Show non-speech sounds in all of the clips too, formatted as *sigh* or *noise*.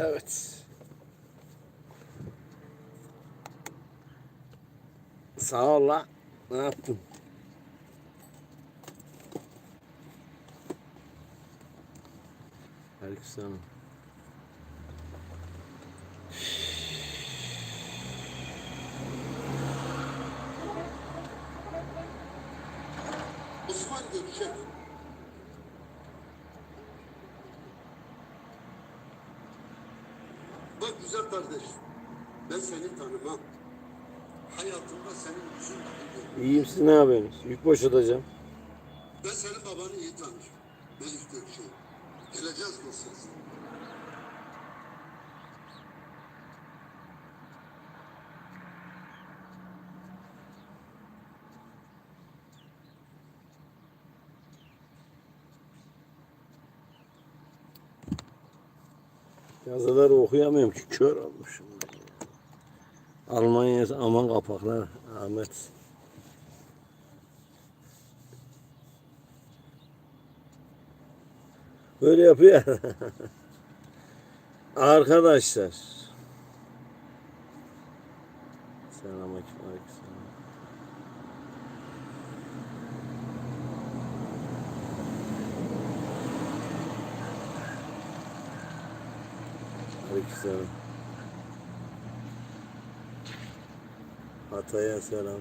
Evet. Sağ ol la. Ne yaptın? Aleykümselam. Osman Gökçek. Bak güzel kardeş. Ben seni tanımam. Hayatımda senin yüzün dahi görmedim. İyiyim siz ne yapıyorsunuz? Yük boşaltacağım. Ben senin babanı iyi tanırım. Melih Gökçek. Geleceğiz dosyası. Yazıları okuyamıyorum ki kör olmuşum. Almanya aman kapaklar Ahmet. Böyle yapıyor. *laughs* Arkadaşlar. Selamünaleyküm. Aleykümselam. Hatay'a selam.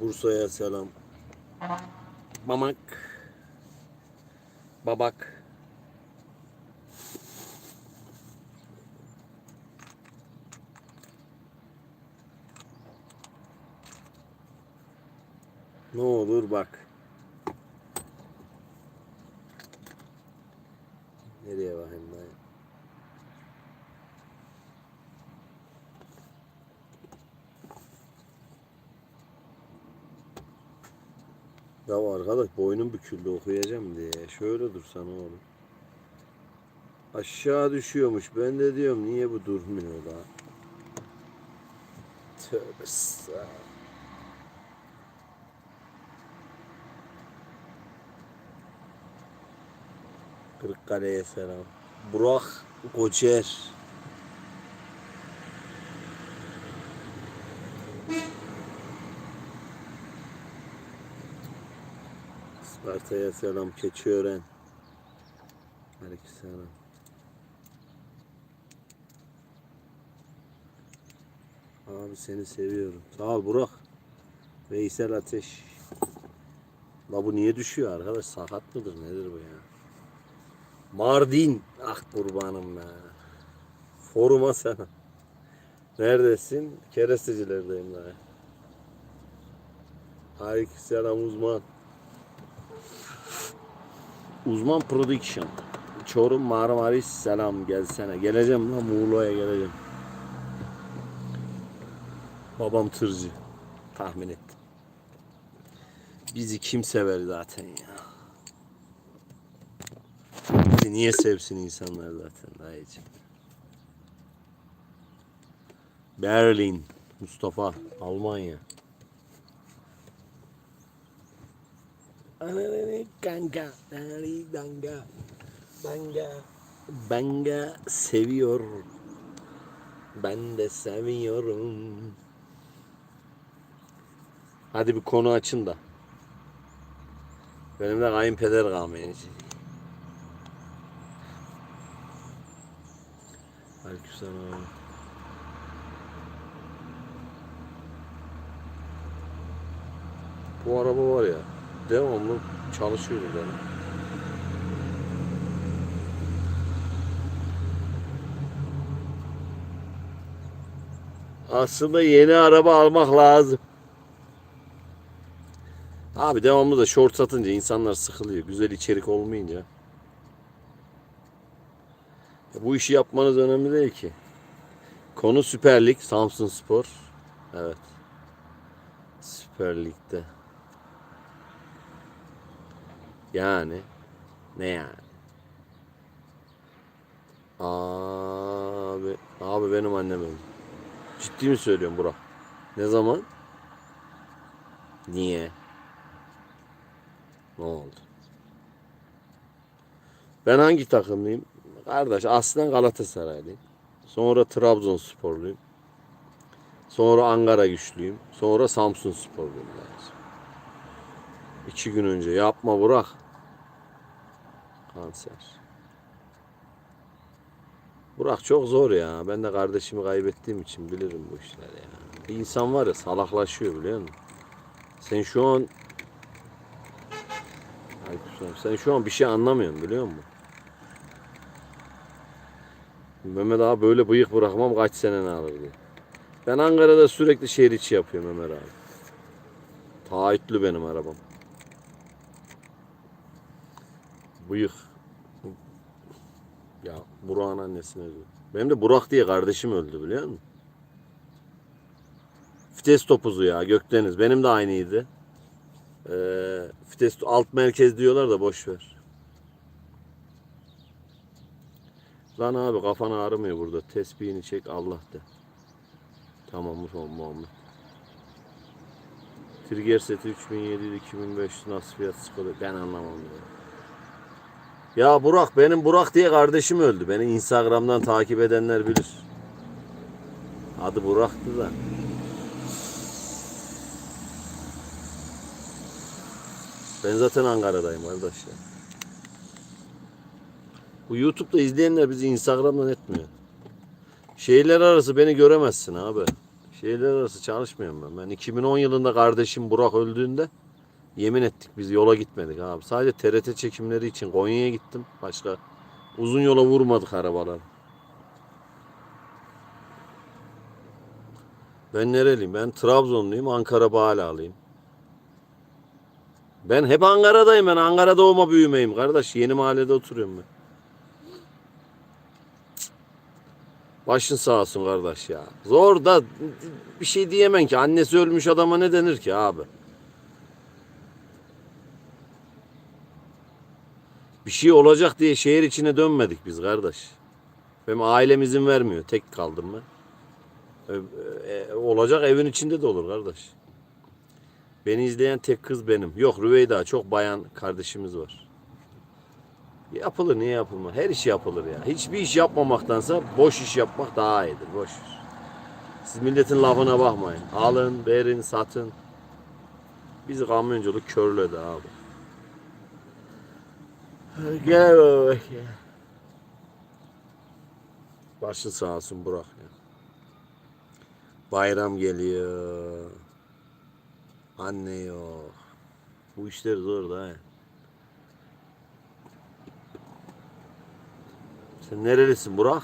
Bursa'ya selam. Mamak. Babak. Ne olur bak. Nereye bakayım ben? Ya arkadaş boynum büküldü okuyacağım diye. Şöyle dursana oğlum. Aşağı düşüyormuş. Ben de diyorum niye bu durmuyor da? Tövbe estağfurullah. Kırıkkale'ye selam. Burak Koçer. Isparta'ya selam. Keçiören. Aleykümselam. Abi seni seviyorum. Sağ ol Burak. Veysel Ateş. La bu niye düşüyor arkadaş? Sakat mıdır? Nedir bu ya? Mardin. Ah kurbanım be. Foruma sen. Neredesin? Kerestecilerdeyim daha. Aleykümselam uzman. Uzman Production. Çorum Marmaris selam gelsene. Geleceğim lan Muğla'ya geleceğim. Babam tırcı. Tahmin ettim. Bizi kim sever zaten ya. Bizi niye sevsin insanlar zaten dayıcım. Berlin. Mustafa. Almanya. Ananı kanka. Danga. Banga. Banga seviyor. Ben de seviyorum. Hadi bir konu açın da. Benim de kayınpeder kalmayacak. Aleykümselam. Bu araba var ya devamlı çalışıyor yani. Aslında yeni araba almak lazım. Abi devamlı da short satınca insanlar sıkılıyor. Güzel içerik olmayınca. Ya bu işi yapmanız önemli değil ki. Konu Süper Lig, Samsun Spor. Evet. Süper Lig'de. Yani ne yani? Abi, abi benim annem öldü. Ciddi mi söylüyorum Burak? Ne zaman? Niye? Ne oldu? Ben hangi takımlıyım? Kardeş aslen Galatasaraylıyım. Sonra Trabzonsporluyum. Sonra Ankara güçlüyüm. Sonra Samsun sporluyum. İki gün önce yapma Burak. Kanser. Burak çok zor ya. Ben de kardeşimi kaybettiğim için bilirim bu işleri ya. Bir insan var ya salaklaşıyor biliyor musun? Sen şu an sen şu an bir şey anlamıyorsun biliyor musun? Mehmet abi böyle bıyık bırakmam kaç sene ne alır diye. Ben Ankara'da sürekli şehir içi yapıyorum Ömer abi. Taahhütlü benim arabam. Bıyık. Ya Burak'ın annesine diyor. Benim de Burak diye kardeşim öldü biliyor musun? Vites topuzu ya Gökdeniz. Benim de aynıydı. Ee, vites alt merkez diyorlar da boş ver. Lan abi kafan ağrımıyor burada. Tesbihini çek Allah de. Tamam Muhammed. Trigger seti 3700 2500 nasıl fiyat sıkılıyor ben anlamam ya. Ya Burak benim Burak diye kardeşim öldü. Beni Instagram'dan takip edenler bilir. Adı Burak'tı da. Ben zaten Ankara'dayım ya. Bu YouTube'da izleyenler bizi Instagram'dan etmiyor. Şehirler arası beni göremezsin abi. Şehirler arası çalışmıyorum ben. Ben 2010 yılında kardeşim Burak öldüğünde yemin ettik biz yola gitmedik abi. Sadece TRT çekimleri için Konya'ya gittim. Başka uzun yola vurmadık arabalar. Ben nereliyim? Ben Trabzonluyum. Ankara Bağlalıyım. Ben hep Ankara'dayım. Ben Ankara doğma büyümeyim kardeş. Yeni mahallede oturuyorum ben. Başın sağ olsun kardeş ya. Zor da bir şey diyemem ki. Annesi ölmüş adama ne denir ki abi? Bir şey olacak diye şehir içine dönmedik biz kardeş. Benim ailem izin vermiyor. Tek kaldım ben. E, e, olacak evin içinde de olur kardeş. Beni izleyen tek kız benim. Yok Rüveyda çok bayan kardeşimiz var. Yapılır niye yapılmaz? Her iş yapılır ya. Hiçbir iş yapmamaktansa boş iş yapmak daha iyidir. Boş iş. Siz milletin lafına bakmayın. Alın, verin, satın. Bizi kamyonculuk körledi abi. Gel baba ya. Başın sağ olsun Burak ya. Bayram geliyor. Anne yok. Bu işler zor da. he. Sen nerelisin Burak?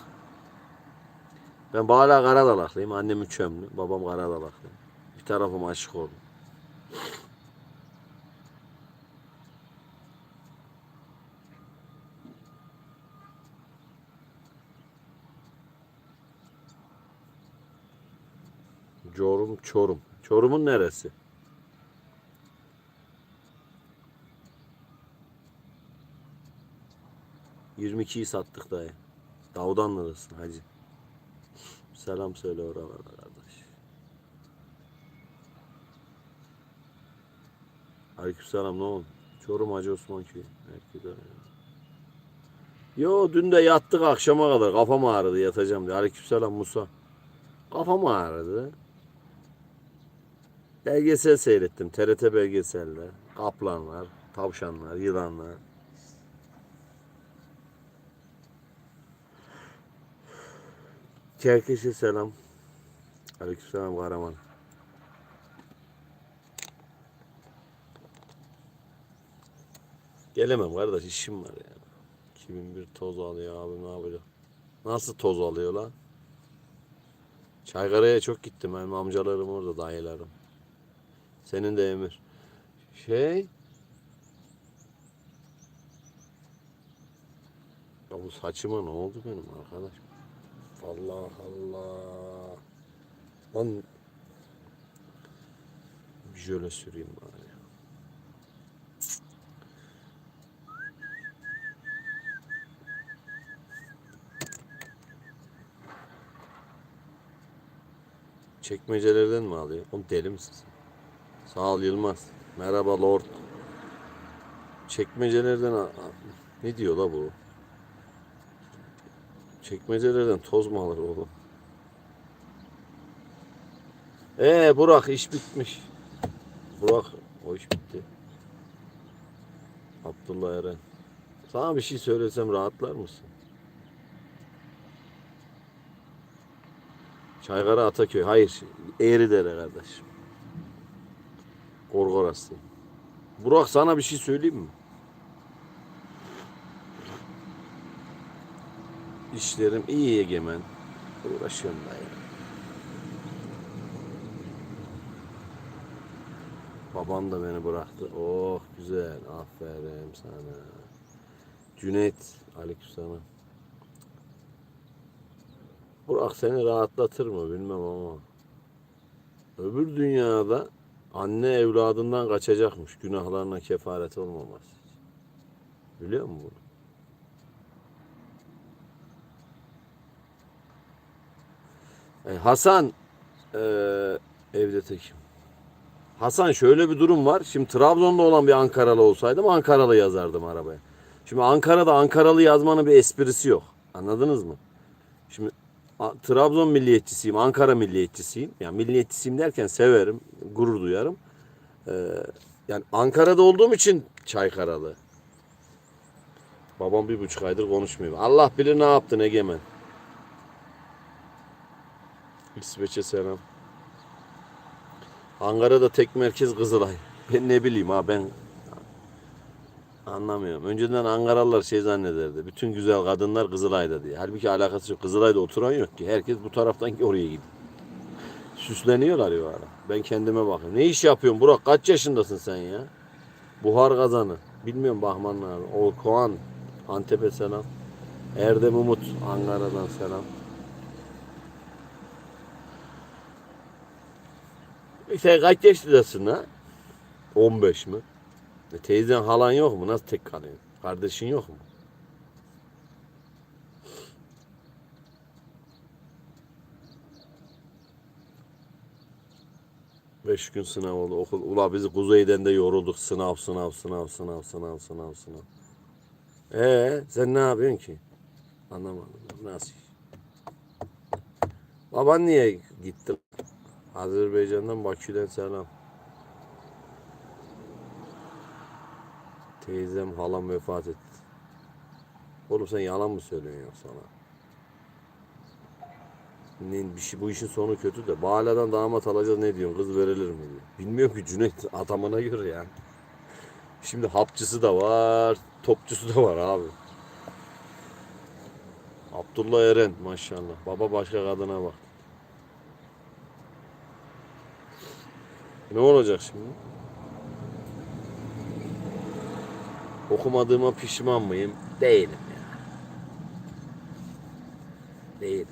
Ben Bağla Karadalaklıyım. Annem Üçömlü. Babam Karadalaklı. Bir tarafım aşık oldu. Çorum, Çorum. Çorum'un neresi? Yirmi ikiyi sattık dayı. Davdanlısın hacı. Selam söyle oralara kardeş. Aleykümselam ne oldu? Çorum Hacı Osman köyü. Yo dün de yattık akşama kadar. Kafam ağrıdı yatacağım diye. Aleykümselam Musa. Kafam ağrıdı. Belgesel seyrettim. TRT belgeseller. Kaplanlar, tavşanlar, yılanlar. Herkese selam. Aleykümselam Karaman. Gelemem kardeş işim var ya. 2001 toz alıyor abi ne yapacak? Nasıl toz alıyor lan? Çaykara'ya çok gittim benim amcalarım orada dayılarım. Senin de Emir. Şey Ya bu saçıma ne oldu benim arkadaş? Allah Allah. Lan jöle süreyim bari. Çekmecelerden mi alıyor? Oğlum deli misin sen? Sağ ol Yılmaz. Merhaba Lord. Çekmecelerden ne diyor la bu? Çekmecelerden toz mu alır oğlum? Ee Burak iş bitmiş. Burak o iş bitti. Abdullah Eren. Sana bir şey söylesem rahatlar mısın? Çaykara Ataköy. Hayır. Eğridere kardeşim. Gorgorası. Burak sana bir şey söyleyeyim mi? İşlerim iyi egemen. Uğraşıyorum da ya. Babam da beni bıraktı. Oh güzel. Aferin sana. Cüneyt. Aleykümselam. Burak seni rahatlatır mı bilmem ama. Öbür dünyada anne evladından kaçacakmış günahlarına kefaret olmaması. Biliyor musun bunu? E, Hasan e, evde tekim. Hasan şöyle bir durum var. Şimdi Trabzon'da olan bir Ankaralı olsaydım Ankaralı yazardım arabaya. Şimdi Ankara'da Ankaralı yazmanın bir esprisi yok. Anladınız mı? Şimdi Trabzon milliyetçisiyim, Ankara milliyetçisiyim. Yani milliyetçisiyim derken severim, gurur duyarım. Ee, yani Ankara'da olduğum için Çaykaralı. Babam bir buçuk aydır konuşmuyor. Allah bilir ne yaptın Egemen. İsveç'e selam. Ankara'da tek merkez Kızılay. Ben ne bileyim ha ben anlamıyorum. Önceden Ankaralılar şey zannederdi. Bütün güzel kadınlar Kızılay'da diye. Halbuki alakası yok. Kızılay'da oturan yok ki. Herkes bu taraftan ki *laughs* oraya gidiyor. Süsleniyorlar ya ara. Ben kendime bakıyorum. Ne iş yapıyorsun Burak? Kaç yaşındasın sen ya? Buhar kazanı. Bilmiyorum Bahman abi. O Koğan. Antep'e selam. Erdem Umut. Ankara'dan selam. E Sen kaç yaşındasın ha? 15 mi? E teyzen halan yok mu? Nasıl tek kalıyorsun? Kardeşin yok mu? Beş gün sınav oldu okul. Ula biz kuzeyden de yorulduk. Sınav, sınav, sınav, sınav, sınav, sınav, sınav. Ee, sen ne yapıyorsun ki? Anlamadım. Nasıl? Baban niye gitti? Azerbaycan'dan Bakü'den selam. Teyzem halam vefat etti. Oğlum sen yalan mı söylüyorsun ya sana? Ne, bir şey, bu işin sonu kötü de. Bağladan damat alacağız ne diyorsun? Kız verilir mi diyor. Bilmiyorum ki Cüneyt *laughs* adamına göre yani. Şimdi hapçısı da var, topçusu da var abi. Abdullah Eren maşallah. Baba başka kadına bak. Ne olacak şimdi? Okumadığıma pişman mıyım? Değilim ya. Değilim.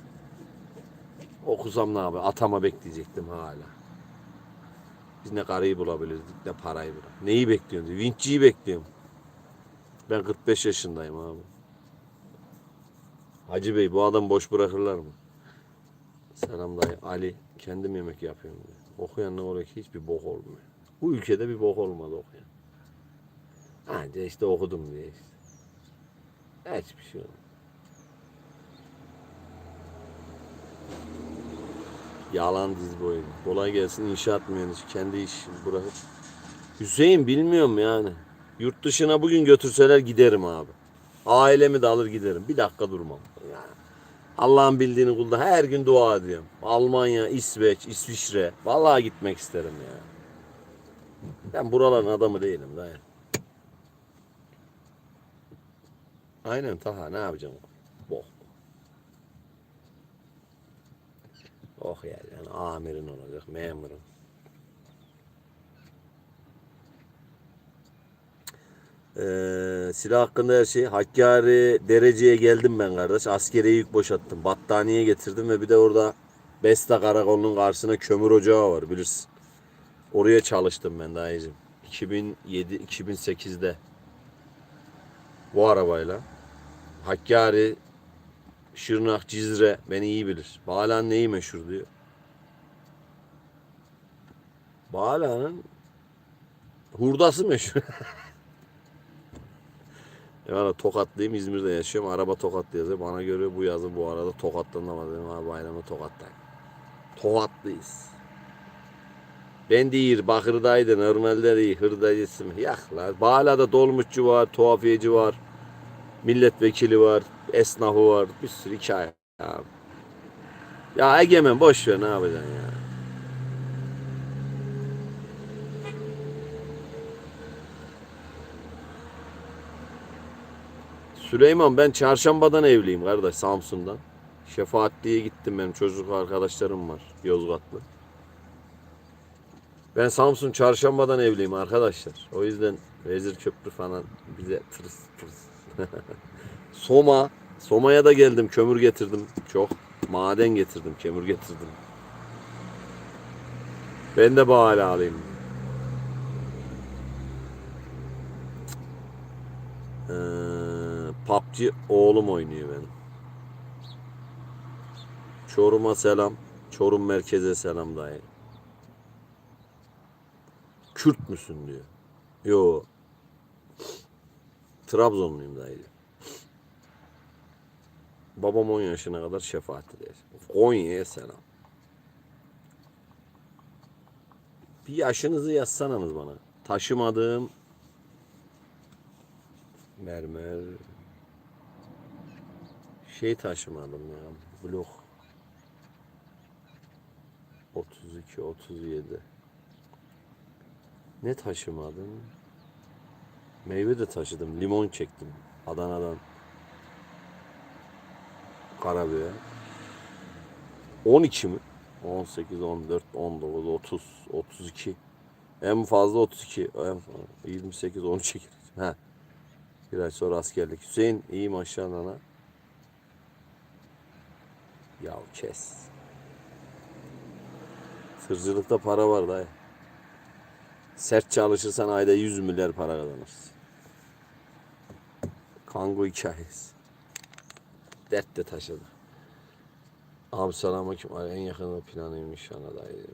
Okusam ne abi? Atama bekleyecektim hala. Biz ne karıyı bulabilirdik ne parayı bulabilirdik. Neyi bekliyorsun? Vinçciyi bekliyorum. Ben 45 yaşındayım abi. Hacı Bey bu adam boş bırakırlar mı? Selam dayı. Ali kendim yemek yapıyorum. Okuyan ne oluyor ki hiçbir bok olmuyor. Bu ülkede bir bok olmadı okuyan. Anca işte okudum diye işte. Hiçbir şey olmadı. Yalan diz boyu. Kolay gelsin inşaat mühendisi. Kendi işini bırakıp. Hüseyin bilmiyorum yani. Yurt dışına bugün götürseler giderim abi. Ailemi de alır giderim. Bir dakika durmam. Yani Allah'ın bildiğini kulda her gün dua ediyorum. Almanya, İsveç, İsviçre. Vallahi gitmek isterim ya. Ben buraların adamı değilim dayı. Aynen Taha ne yapacağım? Bok. Oh ya yani amirin olacak, memurum. Ee, silah hakkında her şey. Hakkari dereceye geldim ben kardeş. Askeriye yük boşalttım. Battaniye getirdim ve bir de orada Besta Karakolu'nun karşısına kömür ocağı var bilirsin. Oraya çalıştım ben dayıcım. 2007-2008'de. Bu arabayla. Hakkari, Şırnak, Cizre beni iyi bilir. Bağlan neyi meşhur diyor. Bağlan'ın hurdası meşhur. *laughs* Yani Tokatlıyım İzmir'de yaşıyorum. Araba Tokatlı yazıyor. Bana göre bu yazı bu arada Tokat'tan da var. Dedim abi bayramı Tokat'tan. Tokatlıyız. Ben değil Bakır'daydı. Normalde değil. Hırdayısın. Yak lan. Bağla'da dolmuşçu var. Tuhafiyeci var. Milletvekili var. Esnafı var. Bir sürü hikaye. Ya, ya Egemen boş ver ne yapacaksın ya. Süleyman ben çarşambadan evliyim kardeş Samsun'dan. Şefaatli'ye gittim benim çocuk arkadaşlarım var Yozgatlı. Ben Samsun çarşambadan evliyim arkadaşlar. O yüzden Vezir Köprü falan bize tırs tırs. *laughs* Soma. Soma'ya da geldim kömür getirdim çok. Maden getirdim kömür getirdim. Ben de bahane alayım. Ee, PUBG oğlum oynuyor benim. Çorum'a selam. Çorum merkeze selam dayı. Kürt müsün diyor. Yo. Trabzonluyum dayı. Babam 10 yaşına kadar şefaatli diyor. Konya'ya selam. Bir yaşınızı yazsanız bana. Taşımadığım mermer şey taşımadım ya. Blok 32 37 ne taşımadım? Meyve de taşıdım. Limon çektim. Adana'dan. Karabüye. 12 mi? 18, 14, 19, 30, 32. En fazla 32. En fazla 28, 13 çekeriz. Ha. Bir ay sonra askerlik. Hüseyin iyi maşallah ana. Ya kes. Tırcılıkta para var dayı. Sert çalışırsan ayda 100 milyar para kazanırsın. Kango hikayesi. Dert de taşıdı. Abi selamünaleyküm. En yakın planıymış ana dayı.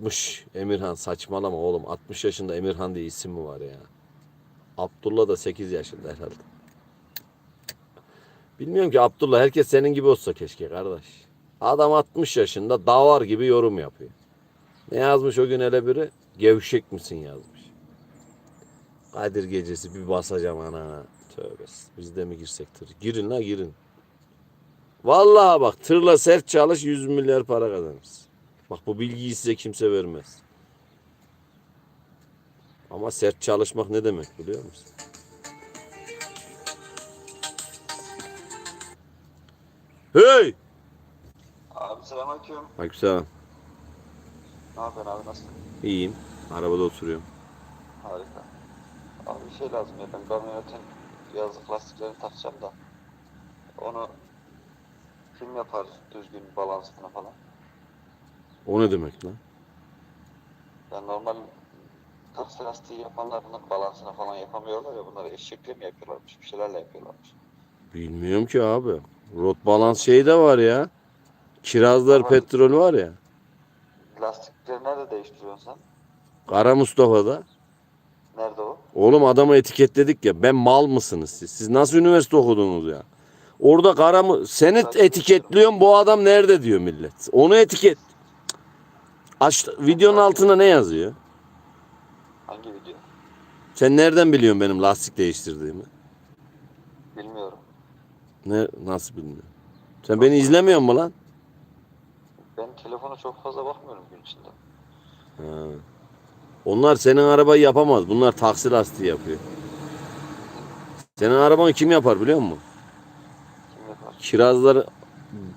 60. Emirhan saçmalama oğlum. 60 yaşında Emirhan diye isim mi var ya? Abdullah da 8 yaşında herhalde. Bilmiyorum ki Abdullah herkes senin gibi olsa keşke kardeş. Adam 60 yaşında davar gibi yorum yapıyor. Ne yazmış o gün hele biri? Gevşek misin yazmış. Kadir gecesi bir basacağım ana. Tövbe. Biz de mi girsek tır? Girin la girin. Vallahi bak tırla sert çalış 100 milyar para kazanırsın. Bak bu bilgiyi size kimse vermez. Ama sert çalışmak ne demek biliyor musun? Hey! Abi selamünaleyküm. Aleykümselam. Ne yapıyorsun abi nasılsın? İyiyim. Arabada oturuyorum. Harika. Abi bir şey lazım ya ben kamyonetin yazlık lastiklerini takacağım da. Onu kim yapar düzgün balansını falan? O ne demek lan? Yani normal taksi lastiği yapanlar bunların balansını falan yapamıyorlar ya bunları eşekle mi yapıyorlarmış bir şeylerle yapıyorlarmış. Bilmiyorum ki abi. Rot balans şey de var ya. Kirazlar Ama- petrol var ya. Lastikleri nerede değiştiriyorsun sen? Kara Mustafa'da. Nerede o? Oğlum adamı etiketledik ya. Ben mal mısınız siz? Siz nasıl üniversite okudunuz ya? Orada kara mı? Seni etiketliyorum bu adam nerede diyor millet. Onu etiket. Aç, videonun altına ne yazıyor? Hangi video? Sen nereden biliyorsun benim lastik değiştirdiğimi? Bilmiyorum. Ne nasıl bilmiyorum? Sen beni izlemiyor musun lan? Ben telefona çok fazla bakmıyorum gün içinde. Ha. Onlar senin arabayı yapamaz. Bunlar taksi lastiği yapıyor. Senin arabanı kim yapar biliyor musun? Kim yapar? Kirazları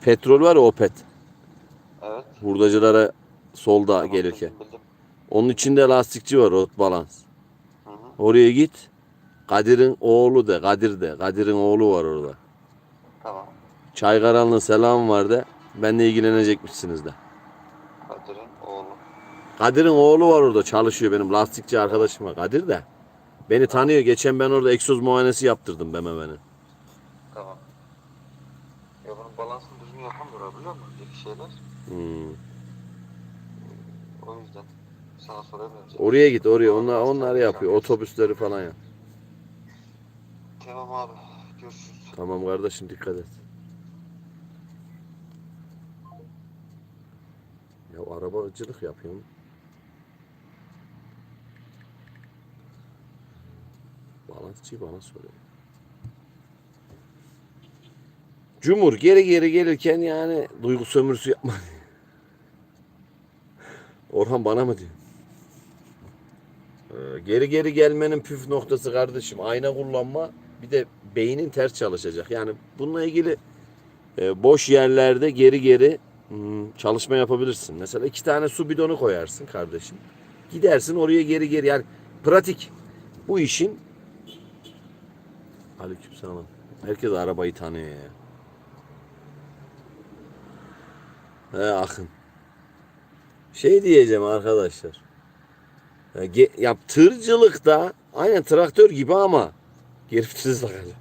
petrol var ya Opet. Evet. Hurdacılara solda Tamam, gelirken. Bildim, bildim. Onun içinde lastikçi var Rot Balans. Hı hı. Oraya git. Kadir'in oğlu de. Kadir de. Kadir'in oğlu var orada. Tamam. Çaykaranlı selam var de. Benle ilgilenecekmişsiniz de. Kadir'in oğlu. Kadir'in oğlu var orada çalışıyor benim lastikçi arkadaşım var. Kadir de. Beni tanıyor. Geçen ben orada egzoz muayenesi yaptırdım BMW'nin. Tamam. Ya bunun balansını düzgün yapamıyor biliyor musun? Bir şeyler. Hmm. O yüzden sana soramıyorum. Oraya git oraya. Onlar, onlar yapıyor. Otobüsleri falan yap. Tamam abi. Görüşürüz. Tamam kardeşim dikkat et. Ya arabacılık yapıyorum. Balansçıyı bana soruyor. Cumhur geri geri gelirken yani duygu sömürüsü yapma. Orhan bana mı diyor? Ee, geri geri gelmenin püf noktası kardeşim ayna kullanma bir de beynin ters çalışacak. Yani bununla ilgili e, boş yerlerde geri geri hmm, çalışma yapabilirsin. Mesela iki tane su bidonu koyarsın kardeşim. Gidersin oraya geri geri yani pratik. Bu işin Aleykümselam. Herkes arabayı tanıyor ya. He akın. Şey diyeceğim arkadaşlar. Ya, ge- ya tırcılıkta aynen traktör gibi ama geri vites takacak.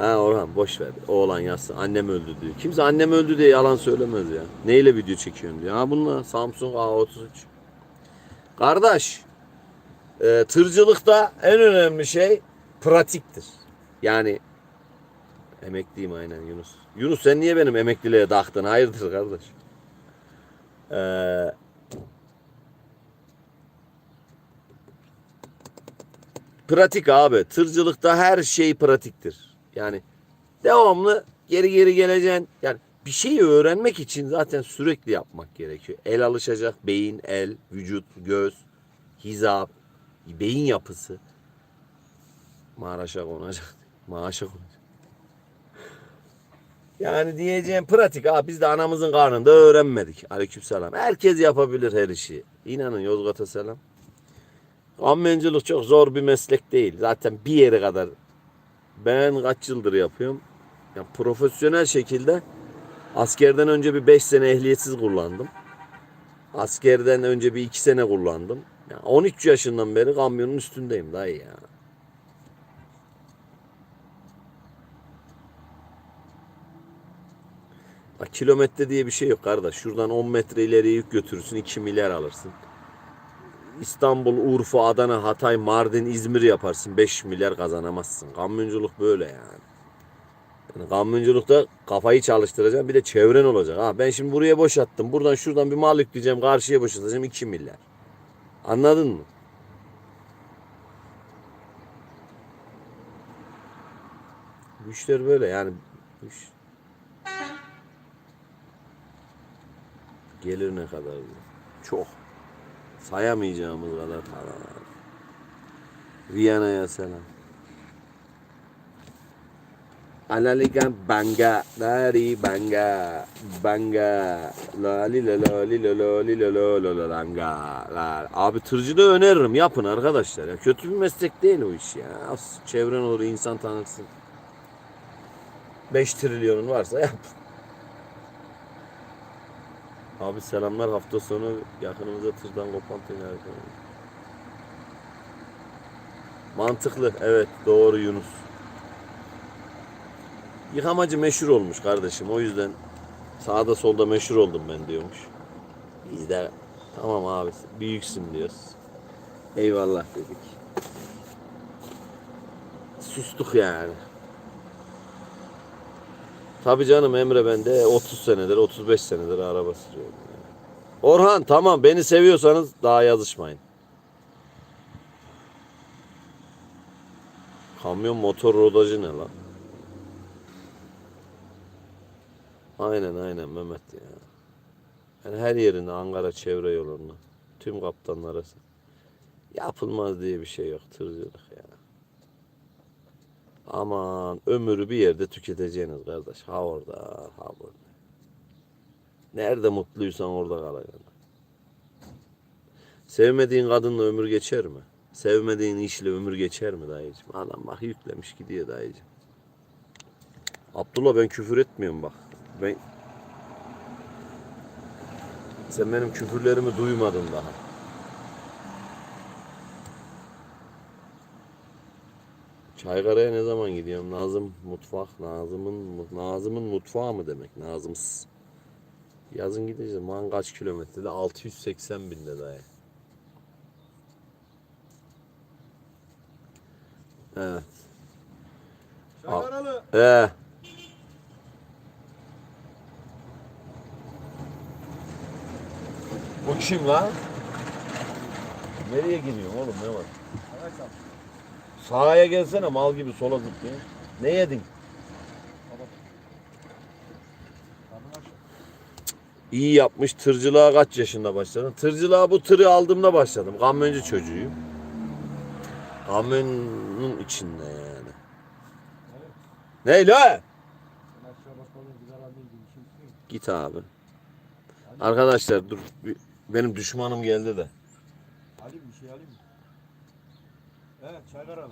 Ha Orhan boş ver. Oğlan yazsın. Annem öldü diyor. Kimse annem öldü diye yalan söylemez ya. Neyle video çekiyorsun diyor. Ha bununla Samsung A33. Kardeş e, tırcılıkta en önemli şey pratiktir. Yani emekliyim aynen Yunus. Yunus sen niye benim emekliliğe taktın? Hayırdır kardeş? Eee pratik abi. Tırcılıkta her şey pratiktir. Yani devamlı geri geri geleceksin. Yani bir şeyi öğrenmek için zaten sürekli yapmak gerekiyor. El alışacak, beyin, el, vücut, göz, hizap, beyin yapısı. Maraşa konacak. Maaşa konacak. Yani diyeceğim pratik abi biz de anamızın karnında öğrenmedik. Aleykümselam. Herkes yapabilir her işi. İnanın Yozgat'a selam. Kamyonculuk çok zor bir meslek değil. Zaten bir yere kadar ben kaç yıldır yapıyorum. Ya profesyonel şekilde askerden önce bir 5 sene ehliyetsiz kullandım. Askerden önce bir 2 sene kullandım. Ya 13 yaşından beri kamyonun üstündeyim dayı ya. Bak kilometre diye bir şey yok kardeş. Şuradan 10 metre ileriye yük götürürsün 2 milyar alırsın. İstanbul, Urfa, Adana, Hatay, Mardin, İzmir yaparsın 5 milyar kazanamazsın. Kamyonculuk böyle yani. yani kamyonculukta kafayı çalıştıracaksın bir de çevren olacak. Ha ben şimdi buraya boşalttım. Buradan şuradan bir mal yükleyeceğim karşıya boşaltacağım 2 milyar. Anladın mı? Bu işler böyle yani. İş... Gelir ne kadar. Çok. Sayamayacağımız kadar para var. Viyana'ya selam. Analika banga. Dari banga. Banga. Lali la lali la lali la la la la langa. Öneririm. Yapın arkadaşlar ya. Kötü bir meslek değil o iş ya. Çevren olur insan tanırsın. 5 trilyonun varsa yap Abi selamlar hafta sonu yakınımıza tırdan kopan tünel. Mantıklı evet doğru Yunus. Yıkamacı meşhur olmuş kardeşim o yüzden sağda solda meşhur oldum ben diyormuş. Biz de tamam abi büyüksün diyoruz. Eyvallah dedik. Sustuk yani. Tabii canım Emre ben de 30 senedir 35 senedir araba sürüyorum. Orhan tamam beni seviyorsanız daha yazışmayın. Kamyon motor rodajı ne lan? Aynen aynen Mehmet ya. Yani her yerinde Ankara çevre yolunda. Tüm kaptanlara yapılmaz diye bir şey yok tırcılık ya. Aman ömrü bir yerde tüketeceğiniz kardeş. Ha orada, ha burada. Nerede mutluysan orada kalacaksın. Sevmediğin kadınla ömür geçer mi? Sevmediğin işle ömür geçer mi dayıcım? Adam bak yüklemiş gidiyor dayıcım. Abdullah ben küfür etmiyorum bak. Ben sen benim küfürlerimi duymadın daha. Çaykara'ya ne zaman gidiyorum? Nazım mutfak, Nazım'ın Nazım'ın mutfağı mı demek? Nazımsız. Yazın gideceğiz. Man kaç kilometrede? 680 binde dayı. Evet. Al. Ankaralı. Ee, bu kim lan? Nereye gidiyorsun oğlum ne var? Sahaya gelsene mal gibi sola zıplıyor. Ne yedin? İyi yapmış. Tırcılığa kaç yaşında başladın? Tırcılığa bu tırı aldığımda başladım. Kamyoncu çocuğuyum. Kamyonun içinde yani. Ne la? Ben aşağı basmadan güzel halde gidiyorum. Şimdi istiyorum. Git abi. Arkadaşlar dur. Benim düşmanım geldi de. Alayım bir şey alayım mı? Evet çaylar al.